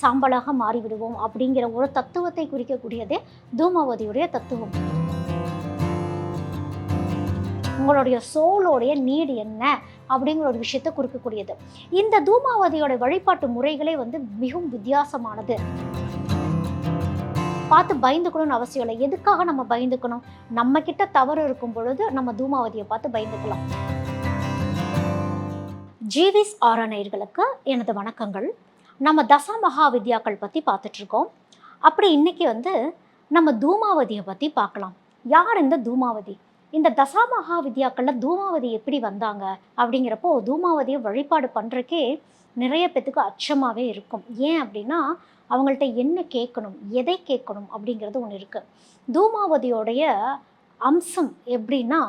சாம்பலாக மாறிவிடுவோம் அப்படிங்கிற ஒரு தத்துவத்தை குறிக்கக்கூடியதே தூமாவதியுடைய தத்துவம். உங்களுடைய சோலோடைய நீடு என்ன அப்படிங்கிற ஒரு விஷயத்தை குறிக்கக்கூடியது. இந்த தூமாவதியோட வழிபாட்டு முறைகளே வந்து மிகவும் வித்தியாசமானது. பார்த்து பயந்துக்கணும்னு அவசியம் இல்லை. எதுக்காக நம்ம பயந்துக்கணும்? நம்ம கிட்ட தவறு இருக்கும் பொழுது நம்ம தூமாவதியை பார்த்து பயந்துக்கலாம். ஜீவிஸ் ஆரணயர்களுக்கு எனது வணக்கங்கள். நம்ம தசா மகா வித்யாக்கள் பற்றி பார்த்துட்ருக்கோம். அப்படி இன்னைக்கு வந்து நம்ம தூமாவதியை பற்றி பார்க்கலாம். யார் இந்த தூமாவதி? இந்த தசா மகா வித்யாக்களில் தூமாவதி எப்படி வந்தாங்க? அப்படிங்கிறப்போ தூமாவதியை வழிபாடு பண்ணுறக்கே நிறைய பேத்துக்கு அச்சமாகவே இருக்கும். ஏன் அப்படின்னா அவங்கள்ட்ட என்ன கேட்கணும் எதை கேட்கணும் அப்படிங்கிறது ஒன்று இருக்குது தூமாவதியோடைய அம்சம் எப்படின்னா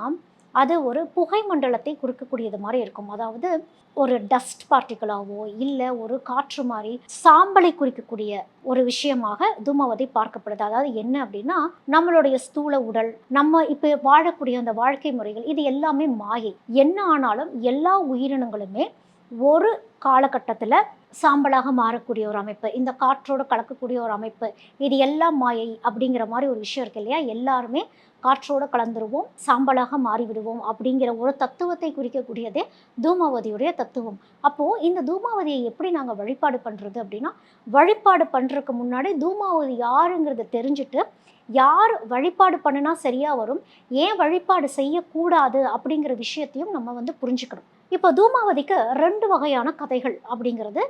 அது ஒரு புகை மண்டலத்தை குறிக்கக்கூடியது மாதிரி இருக்கும். அதாவது ஒரு டஸ்ட் பார்ட்டிக்கலாவோ இல்லை ஒரு காற்று மாதிரி சாம்பலை குறிக்கக்கூடிய ஒரு விஷயமாக தூமாவதி பார்க்கப்படுது. அதாவது என்ன அப்படின்னா நம்மளுடைய ஸ்தூல உடல் நம்ம இப்போ வாழக்கூடிய அந்த வாழ்க்கை முறைகள் இது எல்லாமே மாயை. என்ன ஆனாலும் எல்லா உயிரினங்களுமே ஒரு காலகட்டத்தில் சாம்பலாக மாறக்கூடிய ஒரு அமைப்பு இந்த காற்றோடு கலக்கக்கூடிய ஒரு அமைப்பு இது எல்லாம் மாயை அப்படிங்கிற மாதிரி ஒரு விஷயம் இருக்கு இல்லையா? எல்லாருமே காற்றோடு கலந்துருவோம் சாம்பலாக மாறிவிடுவோம் அப்படிங்கிற ஒரு தத்துவத்தை குறிக்கக்கூடியதே தூமாவதியுடைய தத்துவம். அப்போது இந்த தூமாவதியை எப்படி நாங்கள் வழிபாடு பண்ணுறது அப்படின்னா வழிபாடு பண்ணுறதுக்கு முன்னாடி தூமாவதி யாருங்கிறத தெரிஞ்சுட்டு யார் வழிபாடு பண்ணினா சரியாக வரும் ஏன் வழிபாடு செய்யக்கூடாது அப்படிங்கிற விஷயத்தையும் நம்ம வந்து புரிஞ்சுக்கணும். இப்போ தூமாவதிக்கு ரெண்டு வகையான கதைகள் அப்படிங்கிறது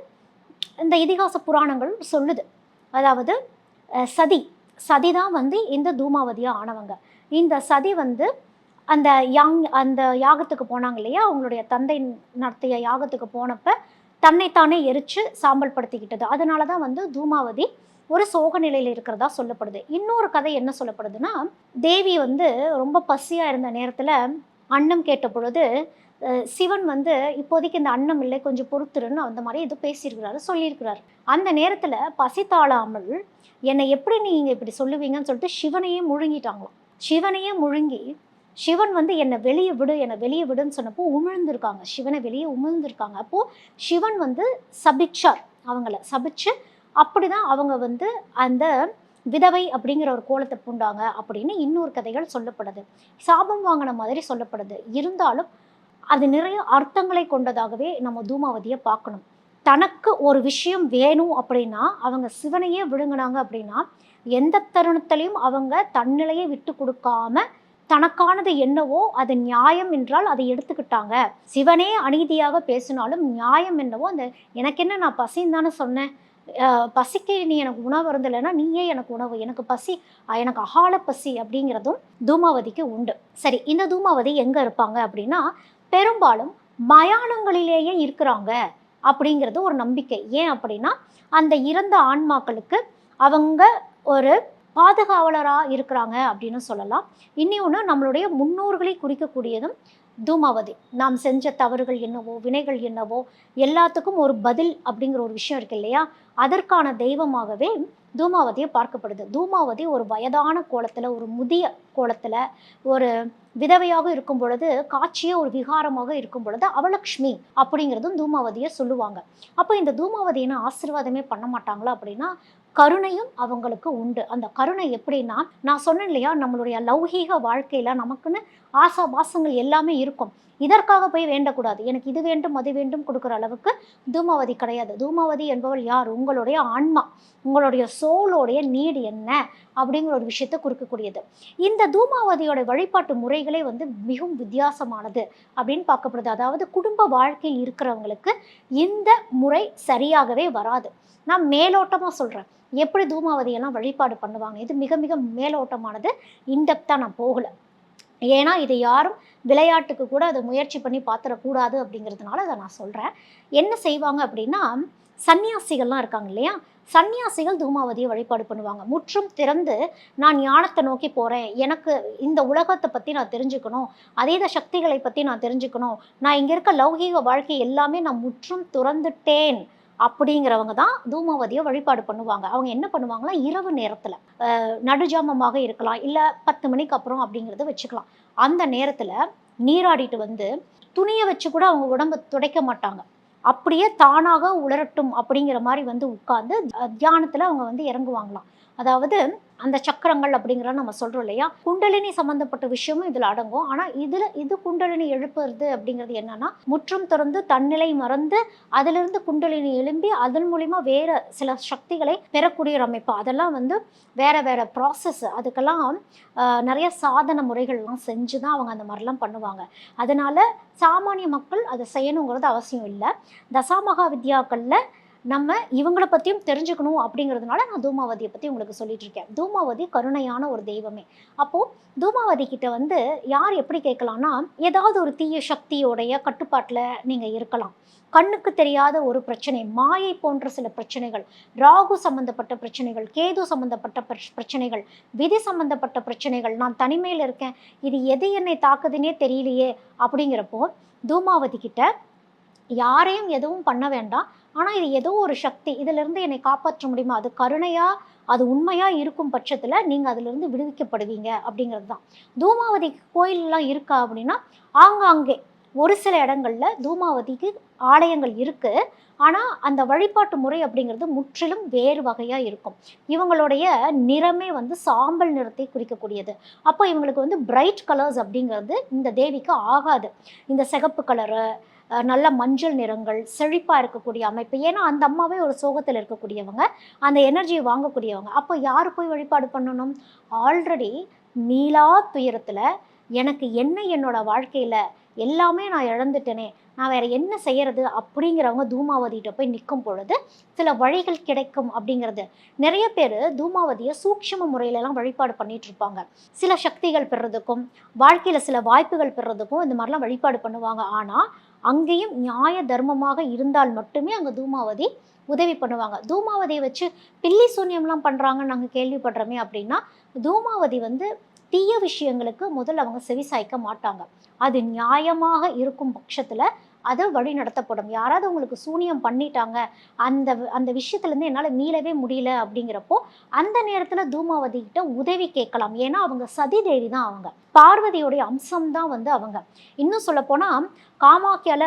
இந்த இதிகாச புராணங்கள் சொல்லுது. அதாவது சதி. சதி தான் வந்து இந்த தூமாவதியாக ஆனவங்க. இந்த சதி வந்து அந்த யாங் அந்த யாகத்துக்கு போனாங்க இல்லையா? அவங்களுடைய தந்தை நடத்திய யாகத்துக்கு போனப்ப தன்னைத்தானே எரிச்சு சாம்பல் படுத்திக்கிட்டது அதனால தான் வந்து தூமாவதி ஒரு சோக நிலையில் இருக்கிறதா சொல்லப்படுது. இன்னொரு கதை என்ன சொல்லப்படுதுன்னா தேவி வந்து ரொம்ப பசியாக இருந்த நேரத்தில் அன்னம் கேட்ட பொழுது சிவன் வந்து இப்போதைக்கு இந்த அன்னம் இல்லை கொஞ்சம் பொறுத்துருன்னு அந்த மாதிரி ஏதோ பேசியிருக்கிறாரு சொல்லியிருக்கிறாரு. அந்த நேரத்தில் பசி தாழாமல் என்னை எப்படி நீங்கள் இப்படி சொல்லுவீங்கன்னு சொல்லிட்டு சிவனையே முழுங்கிட்டாங்களாம். சிவனையே முழுங்கி சிவன் வந்து என்னை வெளியே விடு என்னை வெளியே விடுன்னு சொன்னப்போ உமிழ்ந்திருக்காங்க. சிவனை வெளியே உமிழ்ந்திருக்காங்க. அப்போது சிவன் வந்து சபிச்சார் அவங்கள. சபிச்சு அப்படிதான் அவங்க வந்து அந்த விதவை அப்படிங்கிற ஒரு கோலத்தை பூண்டாங்க அப்படின்னு இன்னொரு கதைகள் சொல்லப்படுது. சாபம் வாங்கின மாதிரி சொல்லப்படுது. இருந்தாலும் அது நிறைய அர்த்தங்களை கொண்டதாகவே நம்ம தூமாவதியை பார்க்கணும். தனக்கு ஒரு விஷயம் வேணும் அப்படின்னா அவங்க சிவனையே விழுங்கினாங்க அப்படின்னா எந்த தருணத்திலையும் அவங்க தன்னிலையை விட்டு கொடுக்காம தனக்கானது என்னவோ அது நியாயம் என்றால் அதை எடுத்துக்கிட்டாங்க. சிவனே அநீதியாக பேசினாலும் நியாயம் என்னவோ அந்த எனக்கு என்ன நான் பசின்னு தானே சொன்னேன். பசிக்கு நீ எனக்கு உணவு இருந்தலைன்னா நீயே எனக்கு உணவு. எனக்கு பசி எனக்கு அகால பசி அப்படிங்கிறதும் தூமாவதிக்கு உண்டு. சரி இந்த தூமாவதி எங்கே இருப்பாங்க அப்படின்னா பெரும்பாலும் மயானங்களிலேயே இருக்கிறாங்க அப்படிங்கிறது ஒரு நம்பிக்கை. ஏன் அப்படின்னா அந்த இறந்த ஆன்மாக்களுக்கு அவங்க ஒரு பாதுகாவலராக இருக்கிறாங்க அப்படின்னு சொல்லலாம். இன்னொன்று நம்மளுடைய முன்னோர்களை குறிக்கக்கூடியதும் தூமாவதி. நாம் செஞ்ச தவறுகள் என்னவோ வினைகள் என்னவோ எல்லாத்துக்கும் ஒரு பதில் அப்படிங்கிற ஒரு விஷயம் இருக்கு இல்லையா? அதற்கான தெய்வமாகவே தூமாவதியை பார்க்கப்படுது. தூமாவதி ஒரு வயதான கோலத்தில் ஒரு முதிய கோலத்தில் ஒரு விதவையாக இருக்கும் பொழுது காட்சியே ஒரு விகாரமாக இருக்கும் பொழுது அவலக்ஷ்மி அப்படிங்கிறதும் தூமாவதியை சொல்லுவாங்க. அப்போ இந்த தூமாவதியினை ஆசீர்வாதமே பண்ண மாட்டாங்களா அப்படின்னா கருணையும் அவங்களுக்கு உண்டு. அந்த கருணை எப்படின்னா நான் சொன்னேன் இல்லையா நம்மளுடைய லௌகீக வாழ்க்கையில் நமக்குன்னு ஆசா பாசங்கள் எல்லாமே இருக்கும். இதற்காக போய் வேண்டக்கூடாது. எனக்கு இது வேண்டும் அது வேண்டும் கொடுக்குற அளவுக்கு தூமாவதி கிடையாது. தூமாவதி என்பவள் யார்? உங்களுடைய ஆன்மா. உங்களுடைய சோலோடைய நீடு என்ன? அப்படிங்கிற ஒரு விஷயத்தை குறிக்கக்கூடியது. இந்த தூமாவதியோட வழிபாட்டு முறைகளே வந்து மிகவும் வித்தியாசமானது அப்படின்னு பார்க்கப்படுது. அதாவது குடும்ப வாழ்க்கையில் இருக்கிறவங்களுக்கு இந்த முறை சரியாகவே வராது. நான் மேலோட்டமாக சொல்கிறேன் எப்படி தூமாவதியெல்லாம் வழிபாடு பண்ணுவாங்க? இது மிக மிக மேலோட்டமானது. இன்டெப்த்தாக நான் போகலை. ஏன்னா இதை யாரும் விளையாட்டுக்கு கூட அதை முயற்சி பண்ணி பார்த்துடக்கூடாது அப்படிங்கிறதுனால அதை நான் சொல்கிறேன் என்ன செய்வாங்க அப்படின்னா சன்னியாசிகள்லாம் இருக்காங்க இல்லையா? சன்னியாசிகள் தூமாவதியை வழிபாடு பண்ணுவாங்க. முற்றும் திறந்து நான் ஞானத்தை நோக்கி போகிறேன் எனக்கு இந்த உலகத்தை பற்றி நான் தெரிஞ்சுக்கணும். அதீத சக்திகளை பற்றி நான் தெரிஞ்சுக்கணும். நான் இங்கே இருக்க லௌகீக வாழ்க்கை எல்லாமே நான் முற்றும் துறந்துட்டேன். அப்படிங்கிறவங்க தான் தூமாவதியை வழிபாடு பண்ணுவாங்க. அவங்க என்ன பண்ணுவாங்கன்னா இரவு நேரத்தில் நடுஜாமமாக இருக்கலாம் இல்லை பத்து மணிக்கு அப்புறம் அப்படிங்கிறத வச்சுக்கலாம். அந்த நேரத்தில் நீராடிட்டு வந்து துணியை வச்சு கூட அவங்க உடம்பு துடைக்க மாட்டாங்க. அப்படியே தானாக உலரட்டும் அப்படிங்கிற மாதிரி வந்து உட்கார்ந்து தியானத்தில் அவங்க வந்து இறங்குவாங்களாம். அதாவது அந்த சக்கரங்கள் அப்படிங்கிற நம்ம சொல்கிறோம் இல்லையா? குண்டலினி சம்மந்தப்பட்ட விஷயமும் இதில் அடங்கும். ஆனால் இதில் இது குண்டலினி எழுப்புறது அப்படிங்கிறது என்னன்னா முற்றும் திறந்து தன்னிலை மறந்து அதிலிருந்து குண்டலினி எழும்பி அதன் மூலிமா வேற சில சக்திகளை பெறக்கூடிய ஒரு அமைப்பு. அதெல்லாம் வந்து வேற வேற ப்ராசஸ் அதுக்கெல்லாம் நிறைய சாதன முறைகள்லாம் செஞ்சு தான் அவங்க அந்த மாதிரிலாம் பண்ணுவாங்க. அதனால சாமானிய மக்கள் அதை செய்யணுங்கிறது அவசியம் இல்லை. தசாமகா வித்யாக்களில் நம்ம இவங்களை பற்றியும் தெரிஞ்சுக்கணும் அப்படிங்கிறதுனால நான் தூமாவதியை பற்றி உங்களுக்கு சொல்லிட்டு இருக்கேன். தூமாவதி கருணையான ஒரு தெய்வமே. அப்போது தூமாவதி கிட்ட வந்து யார் எப்படி கேட்கலாம்னா ஏதாவது ஒரு தீய சக்தியோடைய கட்டுப்பாட்டில் நீங்கள் இருக்கலாம். கண்ணுக்கு தெரியாத ஒரு பிரச்சனை மாயை போன்ற சில பிரச்சனைகள் ராகு சம்பந்தப்பட்ட பிரச்சனைகள் கேது சம்பந்தப்பட்ட பிரச்சனைகள் விதி சம்பந்தப்பட்ட பிரச்சனைகள் நான் தனிமையில் இருக்கேன் இது எது என்னை தாக்குதுன்னே தெரியலையே அப்படிங்கிறப்போ தூமாவதி கிட்ட யாரையும் எதுவும் பண்ண வேண்டாம். ஆனால் இது ஏதோ ஒரு சக்தி. இதிலிருந்து என்னை காப்பாற்ற முடியுமா? அது கருணையாக அது உண்மையாக இருக்கும் பட்சத்தில் நீங்கள் அதிலிருந்து விடுவிக்கப்படுவீங்க அப்படிங்கிறது தான் தூமாவதி கோயிலெலாம் இருக்கா அப்படின்னா ஆங்காங்கே ஒரு சில இடங்களில் தூமாவதிக்கு ஆலயங்கள் இருக்குது ஆனால் அந்த வழிபாட்டு முறை அப்படிங்கிறது முற்றிலும் வேறு வகையாக இருக்கும். இவங்களுடைய நிறமே வந்து சாம்பல் நிறத்தை குறிக்கக்கூடியது. அப்போ இவங்களுக்கு வந்து பிரைட் கலர்ஸ் அப்படிங்கிறது இந்த தேவிக்கு ஆகாது. இந்த சிகப்பு கலரு நல்ல மஞ்சள் நிறங்கள் செழிப்பாக இருக்கக்கூடிய அமைப்பு. ஏன்னா அந்த அம்மாவே ஒரு சோகத்தில் இருக்கக்கூடியவங்க அந்த எனர்ஜியை வாங்கக்கூடியவங்க. அப்போ யார் போய் வழிபாடு பண்ணணும்? ஆல்ரெடி மீளா துயரத்தில் எனக்கு என்ன என்னோட வாழ்க்கையில் எல்லாமே நான் இழந்துட்டேனே நான் வேற என்ன செய்கிறது அப்படிங்கிறவங்க தூமாவதிகிட்ட போய் நிற்கும் பொழுது சில வழிகள் கிடைக்கும் அப்படிங்கிறது. நிறைய பேர் தூமாவதியை சூக்ஷ்ம முறையிலலாம் வழிபாடு பண்ணிட்டு இருப்பாங்க. சில சக்திகள் பெறுறதுக்கும் வாழ்க்கையில் சில வாய்ப்புகள் பெறுறதுக்கும் இந்த மாதிரிலாம் வழிபாடு பண்ணுவாங்க. ஆனால் அங்கேயும் நியாய தர்மமாக இருந்தால் மட்டுமே அங்கே தூமாவதி உதவி பண்ணுவாங்க. தூமாவதியை வச்சு பில்லி சூன்யம்லாம் பண்ணுறாங்கன்னு நாங்கள் கேள்விப்படுறோமே அப்படின்னா தூமாவதி வந்து தீய விஷயங்களுக்கு முதல்ல அவங்க செவிசாய்க்க மாட்டாங்க. அது நியாயமாக இருக்கும் பட்சத்தில் அது வழி நடத்தப்படும். யாராவது உங்களுக்கு சூனியம் பண்ணிட்டாங்க அந்த அந்த விஷயத்துலேருந்து என்னால் மீளவே முடியல அப்படிங்கிறப்போ அந்த நேரத்தில் தூமாவதி கிட்ட உதவி கேட்கலாம். ஏன்னா அவங்க சதி தேவி தான் அவங்க. பார்வதியோடைய அம்சம் தான் வந்து அவங்க. இன்னும் சொல்லப்போனால் காமாக்கியால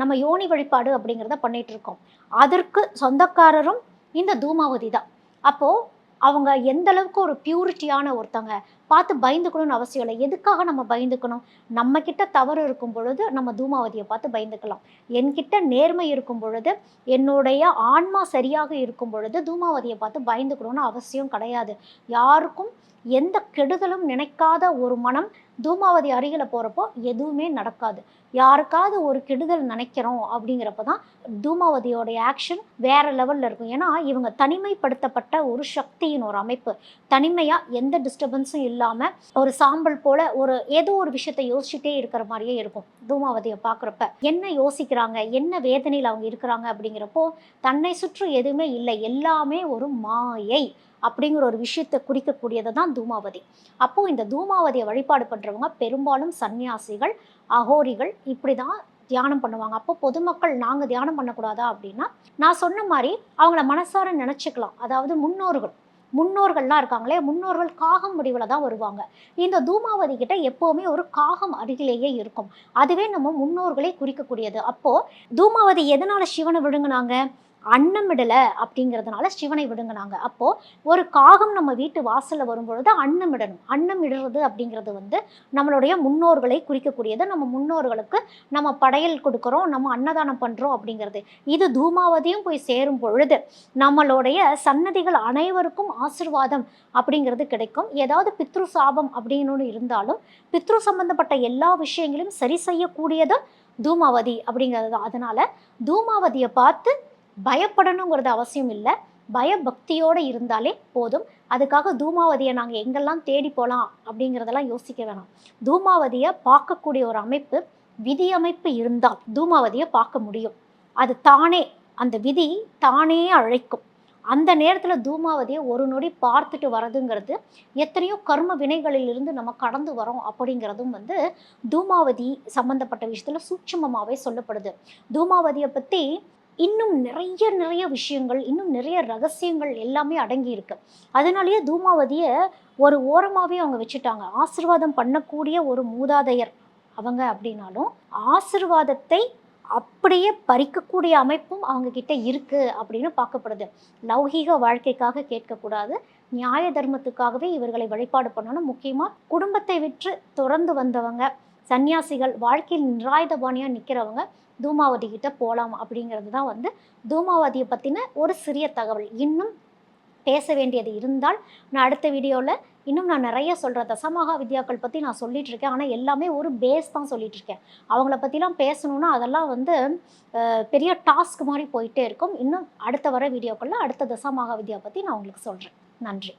நம்ம யோனி வழிபாடு அப்படிங்கிறத பண்ணிட்டு இருக்கோம். அதற்கு சொந்தக்காரரும் இந்த தூமாவதி தான். அப்போது அவங்க எந்த அளவுக்கு ஒரு பியூரிட்டியான ஒருத்தங்க பார்த்து பயந்துக்கணும்னு அவசியம் இல்லை. எதுக்காக நம்ம பயந்துக்கணும்? நம்ம கிட்ட தவறு இருக்கும் பொழுது நம்ம தூமாவதியை பார்த்து பயந்துக்கலாம். என்கிட்ட நேர்மை இருக்கும் பொழுது என்னுடைய ஆன்மா சரியாக இருக்கும் பொழுது தூமாவதியை பார்த்து பயந்துக்கணும்னு அவசியம் கிடையாது. யாருக்கும் எந்த கெடுதலும் நினைக்காத ஒரு மனம் தூமாவதி அருகில் போகிறப்போ எதுவுமே நடக்காது. யாருக்காவது ஒரு கெடுதல் நினைக்கிறோம் அப்படிங்கிறப்ப தான் தூமாவதியோடைய ஆக்ஷன் வேற லெவலில் இருக்கும். ஏன்னா இவங்க தனிமைப்படுத்தப்பட்ட ஒரு சக்தியின் ஒரு அமைப்பு. தனிமையாக எந்த டிஸ்டர்பன்ஸும் இல்லாமல் ஒரு சாம்பல் போல் ஒரு ஏதோ ஒரு விஷயத்தை யோசிச்சுட்டே இருக்கிற மாதிரியே இருக்கும் தூமாவதியை பார்க்குறப்ப. என்ன யோசிக்கிறாங்க? என்ன வேதனையில் அவங்க இருக்கிறாங்க அப்படிங்கிறப்போ தன்னை சுற்றி எதுவுமே இல்லை. எல்லாமே ஒரு மாயை அப்படிங்கிற ஒரு விஷயத்தை குறிக்கக்கூடியது தான் தூமாவதி. அப்போது இந்த தூமாவதியை வழிபாடு பண்ணுறவங்க பெரும்பாலும் சன்னியாசிகள் அகோரிகள் இப்படி தான் தியானம் பண்ணுவாங்க. அப்போ பொதுமக்கள் நாங்கள் தியானம் பண்ணக்கூடாதா அப்படின்னா நான் சொன்ன மாதிரி அவங்கள மனசார நினச்சிக்கலாம். அதாவது முன்னோர்கள். முன்னோர்கள்லாம் இருக்காங்களே முன்னோர்கள் காகம் முடிவில் தான் வருவாங்க. இந்த தூமாவதி கிட்ட எப்போவுமே ஒரு காகம் அருகிலேயே இருக்கும். அதுவே நம்ம முன்னோர்களை குறிக்கக்கூடியது. அப்போது தூமாவதி எதனால் சிவனை விழுங்குனாங்க? அன்னமிடல அப்படிங்கிறதுனால சிவனை விடுங்கினாங்க. அப்போ ஒரு காகம் நம்ம வீட்டு வாசல்ல வரும்பொழுது அன்னமிடணும். அன்னமிடுறது அப்படிங்கிறது வந்து நம்மளுடைய முன்னோர்களை குறிக்கக்கூடியது. நம்ம முன்னோர்களுக்கு நம்ம படையல் கொடுக்குறோம் நம்ம அன்னதானம் பண்றோம் அப்படிங்கிறது. இது தூமாவதியும் போய் சேரும் பொழுது நம்மளுடைய சன்னதிகள் அனைவருக்கும் ஆசிர்வாதம் அப்படிங்கிறது கிடைக்கும். ஏதாவது பித்ரு சாபம் அப்படின்னு இருந்தாலும் பித்ரு சம்பந்தப்பட்ட எல்லா விஷயங்களையும் சரி செய்யக்கூடியது தூமாவதி அப்படிங்கிறது தான். அதனால தூமாவதியை பார்த்து பயப்படணுங்கிறது அவசியம் இல்லை. பயபக்தியோடு இருந்தாலே போதும். அதுக்காக தூமாவதியை நாங்கள் எங்கெல்லாம் தேடி போகலாம் அப்படிங்கிறதெல்லாம் யோசிக்க வேணாம். தூமாவதியை பார்க்கக்கூடிய ஒரு அமைப்பு விதி அமைப்பு இருந்தால் தூமாவதியை பார்க்க முடியும். அது தானே அந்த விதி தானே அழைக்கும். அந்த நேரத்தில் தூமாவதியை ஒரு நொடி பார்த்துட்டு வரதுங்கிறது எத்தனையோ கர்ம வினைகளிலிருந்து நம்ம கடந்து வரோம் அப்படிங்கிறதும் வந்து தூமாவதி சம்மந்தப்பட்ட விஷயத்தில் சூட்சமமாகவே சொல்லப்படுது. தூமாவதியை பற்றி இன்னும் நிறைய நிறைய விஷயங்கள் இன்னும் நிறைய ரகசியங்கள் எல்லாமே அடங்கி இருக்கு. அதனாலேயே தூமாவதியை ஒரு ஓரமாகவே அவங்க வச்சுட்டாங்க. ஆசிர்வாதம் பண்ணக்கூடிய ஒரு மூதாதையர் அவங்க அப்படின்னாலும் ஆசிர்வாதத்தை அப்படியே பறிக்கக்கூடிய அமைப்பும் அவங்க கிட்ட இருக்கு அப்படின்னு பார்க்கப்படுது. லௌகீக வாழ்க்கைக்காக கேட்கக்கூடாது. நியாய தர்மத்துக்காகவே இவர்களை வழிபாடு பண்ணணும். முக்கியமாக குடும்பத்தை விற்று துறந்து வந்தவங்க சன்னியாசிகள் வாழ்க்கையில் நிராயுதபாணியாக நிற்கிறவங்க தூமாவதி கிட்ட போகலாம் அப்படிங்கிறது தான் வந்து தூமாவதியை பற்றின ஒரு சிறிய தகவல். இன்னும் பேச வேண்டியது இருந்தால் நான் அடுத்த வீடியோவில் இன்னும் நான் நிறைய சொல்கிறேன் தசமகா வித்யாக்கள் பற்றி நான் சொல்லிட்டு இருக்கேன். ஆனால் எல்லாமே ஒரு பேஸ் தான் சொல்லிட்டு இருக்கேன். அவங்கள பற்றிலாம் பேசணுன்னா அதெல்லாம் வந்து பெரிய டாஸ்க் மாதிரி போயிட்டே இருக்கும். இன்னும் அடுத்த வர வீடியோக்களில் அடுத்த தசமகா வித்யா பற்றி நான் உங்களுக்கு சொல்கிறேன் நன்றி.